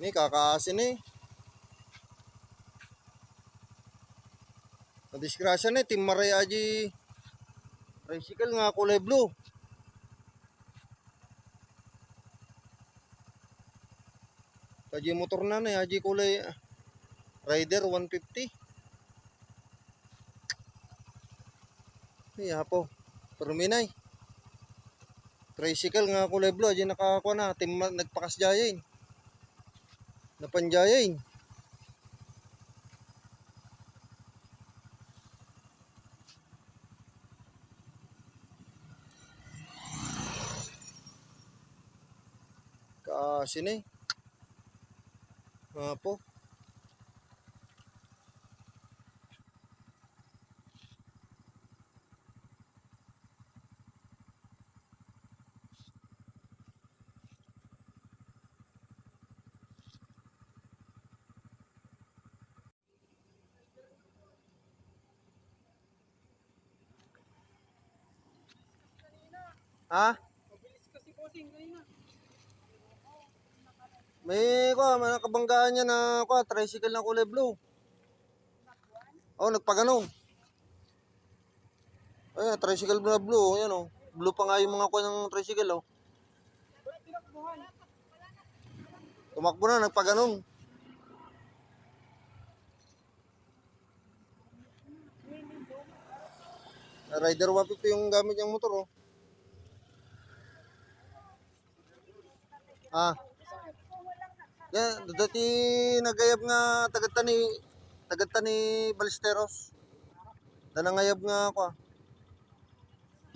Ni kakaasin eh. Nadisgrasya ni Team Maray Aji. Tricycle nga kulay blue. Kaji motor na na Aji kulay ah, Rider 150. Ay, apo. Perminay. Tricycle nga kulay blue. Aji nakakuha na. Team ma- nagpakasjayain. Napanjayain. Kasi na eh. Ha? Kasi bossing kanina. May ko, may nakabanggaan niya na ko, tricycle na kulay blue. Oh, nagpagano. Ay, tricycle na blue, yan oh. Blue pa nga yung mga ko ng tricycle oh. Tumakbo na, nagpaganon. Rider 150 yung gamit niyang motor oh. Ah. Yeah, dati nagayab nga tagad ni tagad ni Balesteros. Danangayab nga ako. ah.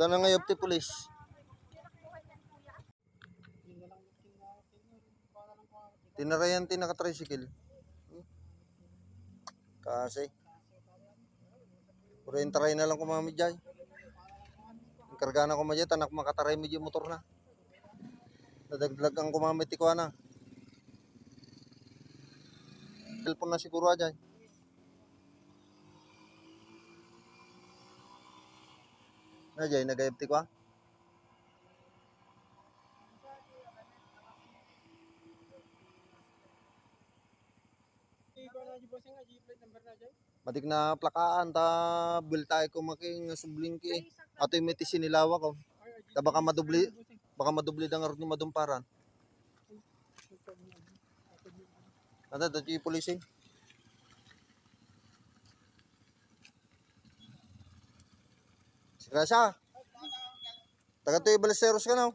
Danangayab ti pulis. Tinarayan ti naka-tricycle. Hmm. Kasi. Puro taray na lang kumamid dyan. Ang karga na kumadya, tanak makataray medyo motor na. Nadagdag ang kumamit kuha na. Cellphone na siguro dyan. Na dyan, nagayab ti na dyan. Matik na plakaan, ta bil tayo kumaking subling ki. Ato yung meti sinilawa ko. Ay, Ta baka madubli. Baka madubli dangar ni madumparan. Nada, dati yung pulisin. Sige siya. Taga to yung balisteros ka na. oh.